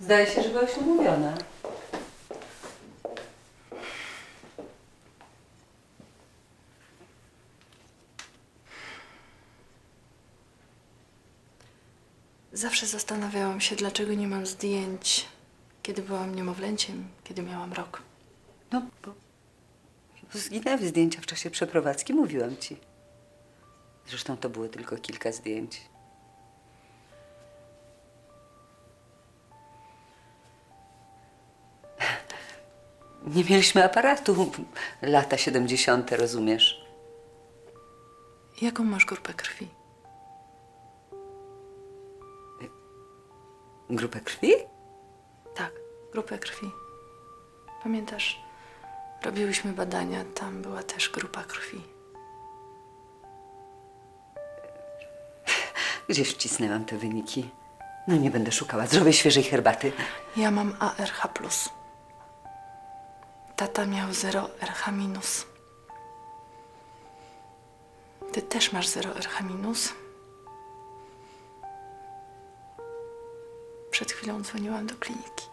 Zdaje się, że byłaś umówiona. Zawsze zastanawiałam się, dlaczego nie mam zdjęć, kiedy byłam niemowlęciem, kiedy miałam rok. No, bo bo zginęły zdjęcia w czasie przeprowadzki, mówiłam ci. Zresztą to było tylko kilka zdjęć. Nie mieliśmy aparatu. Lata 70., rozumiesz? Jaką masz grupę krwi? Grupę krwi? Tak, grupę krwi. Pamiętasz, robiłyśmy badania, tam była też grupa krwi. Gdzieś wcisnęłam te wyniki. No nie będę szukała. Zrobię świeżej herbaty. Ja mam ARH+. Tata miał 0 RH-. Ty też masz 0 RH-. Przed chwilą dzwoniłam do kliniki.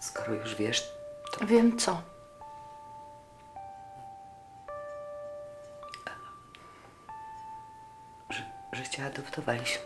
Skoro już wiesz, to Wiem co. cię adoptowaliśmy.